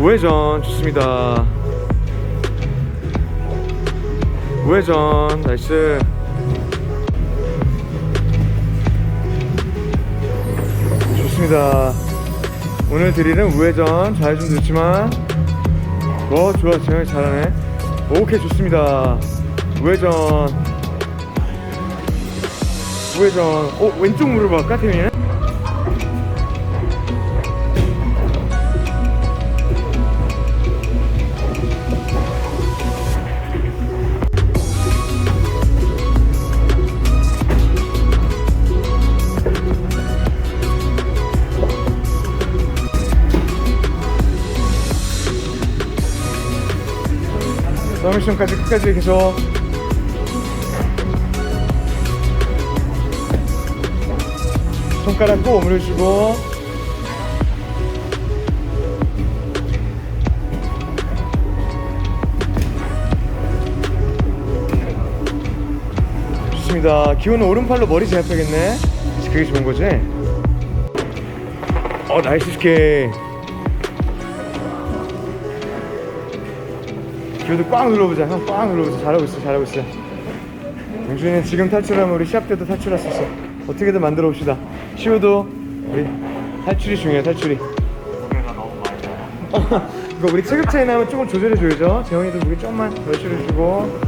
우회전 좋습니다. 우회전 나이스. 좋습니다. 오늘 드리는 우회전 잘좀 늦지만 어 좋아 재영이 잘하네. 오케이 좋습니다. 우회전 우회전 어 왼쪽 무릎 할까 태민이 는? 서미션까지 끝까지 계속 손가락 꼭 오므려주고 좋습니다 기호는 오른팔로 머리 제압하겠네 그게 좋은 거지? 어 나이스 스케 이 기호도 꽉 눌러보자. 형 꽉 눌러보자. 잘하고 있어 잘하고 있어. 영준이는 지금 탈출하면 우리 시합 때도 탈출할 수 있어. 어떻게든 만들어 봅시다. 시호도 우리 탈출이 중요해 탈출이. 이거 우리 체급 차이 나면 조금 조절해 줘야죠. 재영이도 무게 좀만 더 실어주고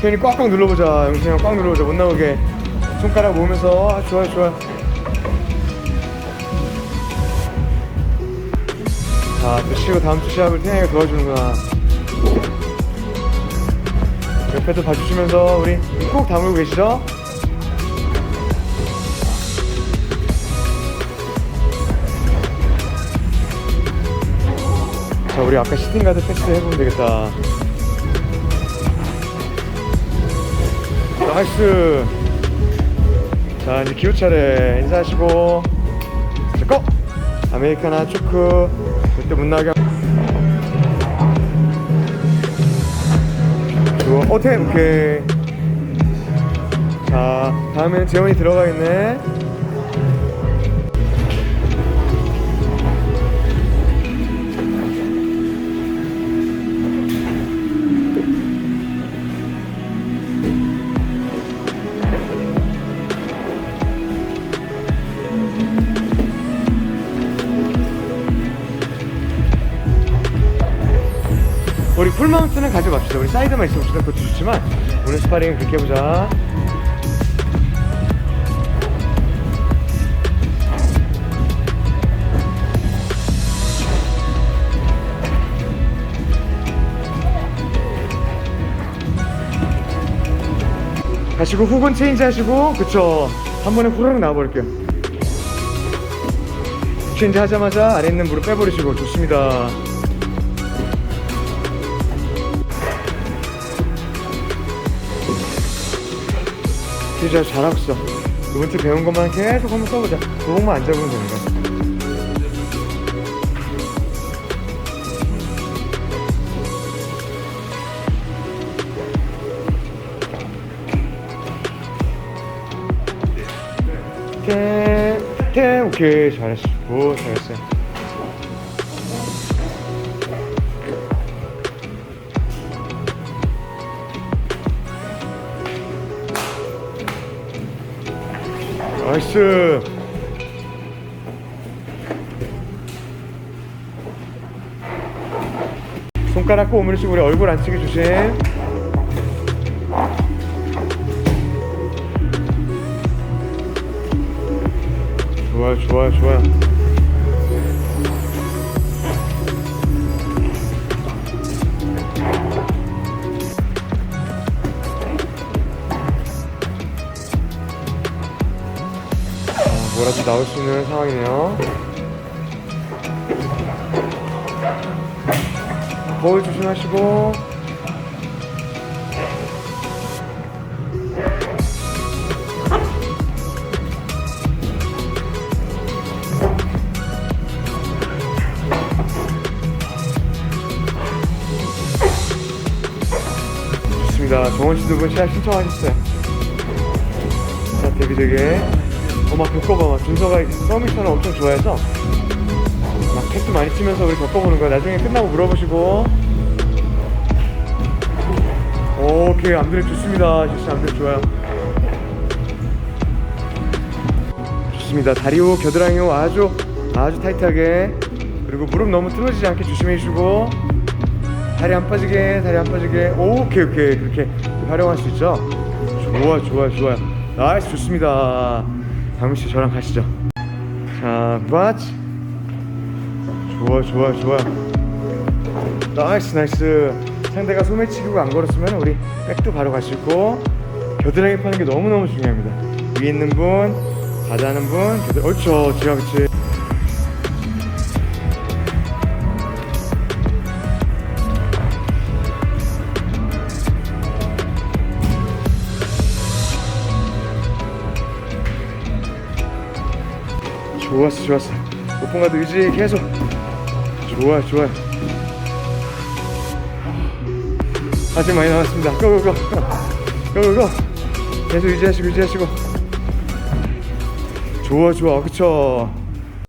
태현이 꽉꽉 눌러보자 영준이 형 꽉 눌러보자 못 나오게 손가락 모으면서 아, 좋아요 좋아요 자, 또 쉬고 다음 주 시합을 태양이가 도와주는구나. 옆에도 봐주시면서 우리 꼭 다물고 계시죠? 자, 우리 아까 시팅가드 패스 해보면 되겠다. 나이스. 자, 이제 기호 차례 인사하시고. 자, 고! 아메리카나 초크 절대 못 나게 좋아 오케이 오케이 자 다음에는 재원이 들어가겠네 우리 풀마운트는 가져갑시다. 우리 사이드만 있으면 봅시다 그것도 좋지만 오늘 스파링은 그렇게 해보자. 가시고 훅은 체인지 하시고 그쵸. 한 번에 후루룩 나와버릴게요. 체인지 하자마자 아래 있는 무릎 빼버리시고 좋습니다 진짜 잘하고 있어. 이번 주 배운 것만 계속 한번 써보자. 도복만 안 잡으면 되는 거야 태, 태, 오케이. 잘했어. 오 잘했어 나이스. 손가락 꼭 오므리시고 우리 얼굴 안 치게 조심. 좋아요 좋아요 좋아요 뭐라도 나올 수 있는 상황이네요. 거울 조심하시고. 좋습니다. 정원 씨 두분 그 시합 신청하셨어요. 자, 데뷔 되게. 어, 막 겪어봐. 막 준서가 서미션을 엄청 좋아해서 막 택도 많이 치면서 우리 겪어보는 거야. 나중에 끝나고 물어보시고. 오케이, 암드레 좋습니다. 실시 암드레 좋아요. 좋습니다. 다리 호, 겨드랑이 호 아주 아주 타이트하게 그리고 무릎 너무 틀어지지 않게 조심해 주시고 다리 안 빠지게 다리 안 빠지게 오케이 오케이 그렇게 활용할 수 있죠. 좋아 좋아 좋아요. 나이스 좋습니다. 강민 씨 저랑 가시죠. 자, 맞. 좋아 좋아 좋아. 나이스 나이스. 상대가 소매치기고 안 걸었으면 우리 백도 바로 갈 수 있고 겨드랑이 파는 게 너무 너무 중요합니다. 위에 있는 분, 바다는 분, 겨드. 옳죠, 지아 그치. 좋았어 좋았어. 오픈 가드 유지 계속. 좋아 좋아. 아직 많이 남았습니다. 고고고. 고고고. 계속 유지하시고 유지하시고. 좋아 좋아. 그쵸